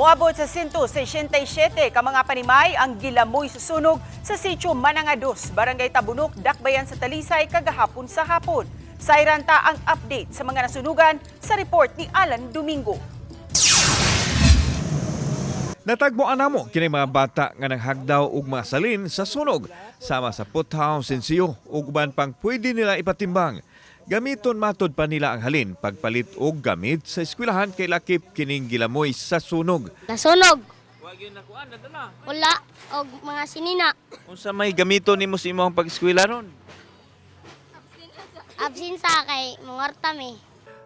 Moabot sa 167 ka mga panimay ang gilamoy sa sunog sa sitio Manangados, Barangay Tabunok, Dakbayan sa Talisay kagahapon sa hapon. Sayranta ang update sa mga nasunugan sa report ni Alan Domingo. Natagboan namo kini mga bata nga naghagdaw og mga salin sa sunog sama sa puthaw, sensiyo ug uban pang pwede nila ipatimbang. Gamiton matod pa nila ang halin pagpalit og gamit sa eskwelahan kay lakip kining gilamoy sa sunog. Nasunog. Wag yun nakuha na na. Wala. O mga sinina. Unsa may gamito nimo sa imong pag-eskwela ron? Absin sa kay mungorta mi.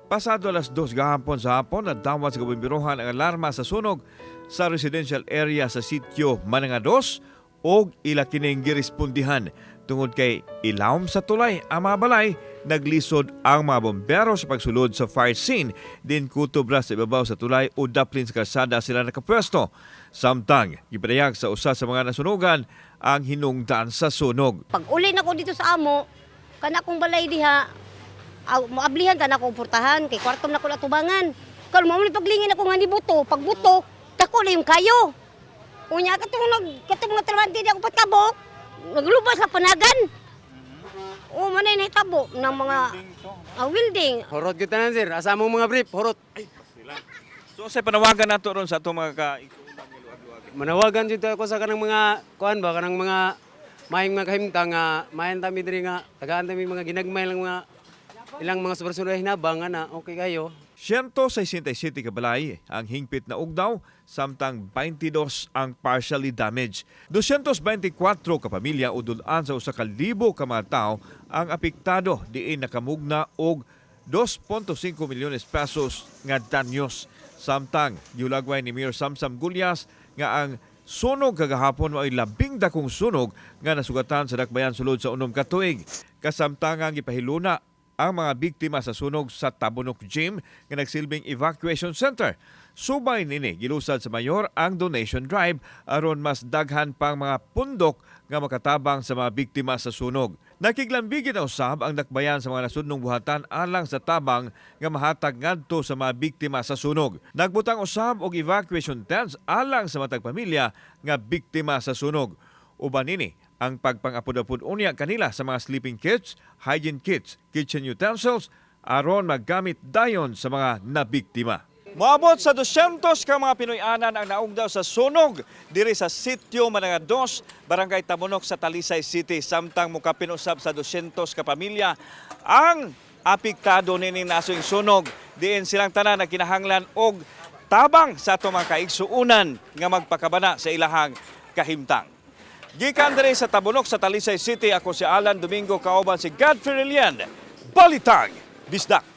Pasado alas dos gahapon sa hapon, nadawat sa gabimbirohan ang alarma sa sunog sa residential area sa sitio Manangados o ila kining girespondihan tungod kay ilawom sa tulay ang mga balay naglisod ang mga bombero sa pagsulod sa fire scene din kutubra sa ibabaw sa tulay o daplin sa kalsada sila nakapwesto samtang gipadayag sa usa sa mga nasunugan ang hinungdan sa sunog Pag uli na ko dito sa amo, kana kong balay diha, maablihan ka na akong purtahan, kay kwartom na ko natubangan. Kalo mo paglingin ako nga ni buto, pag buto, dako na yung kayo. Unya, katong nag, katong mga trabante di ako patkabok, naglubas sa panagan. O, manay na itabo ng mga ah, welding. Horot kita na sir. Asa mo mga brief, horot. So sa panawagan nato ron sa atong mga ka Manawagan dito ako sa kanang mga kuan ba kanang mga mayong mga kahimtang nga mayan tami diri nga tagaan tami mga ginagmay lang mga ilang mga super-super hinabang nga na okay kayo. 167 ka balay ang hingpit na ugdaw, samtang 22 ang partially damaged. 224 ka pamilya udulan sa usa ka libo ka mga tawo ang apektado diin nakamugna og 2.5 milyones pesos nga danyos. Samtang giulagway ni Mayor Samsam Gulyas nga ang sunog kagahapon ay labing dakong sunog nga nasugatan sa dakbayan sulod sa unom ka tuig. Kasamtangang gipahiluna ang mga biktima sa sunog sa Tabunok Gym nga nagsilbing evacuation center. Subay nini gilusad sa mayor ang donation drive aron mas daghan pang mga pundok nga makatabang sa mga biktima sa sunog. Nakiglambigin na usab ang dakbayan sa mga nasudnong buhatan alang sa tabang nga mahatag ngadto sa mga biktima sa sunog. Nagbutang usab og evacuation tents alang sa matag pamilya nga biktima sa sunog. Uban nini ang pagpangapod-apod unya kanila sa mga sleeping kits, hygiene kits, kitchen utensils aron maggamit dayon sa mga nabiktima. Moabot sa 200 ka mga Pinoy-anan ang naugdaw sa sunog diri sa sitio Manangados, Barangay Tabunok sa Talisay City samtang mukapin usab sa 200 ka pamilya ang apektado nini nasoy sunog diin silang tanan na kinahanglan og tabang sa ato mga kaigsuunan nga magpakabana sa ilahang kahimtang. Gikan diri sa Tabunok sa Talisay City ako si Alan Domingo kauban si Godfrey Relian. Balitang Bisdak.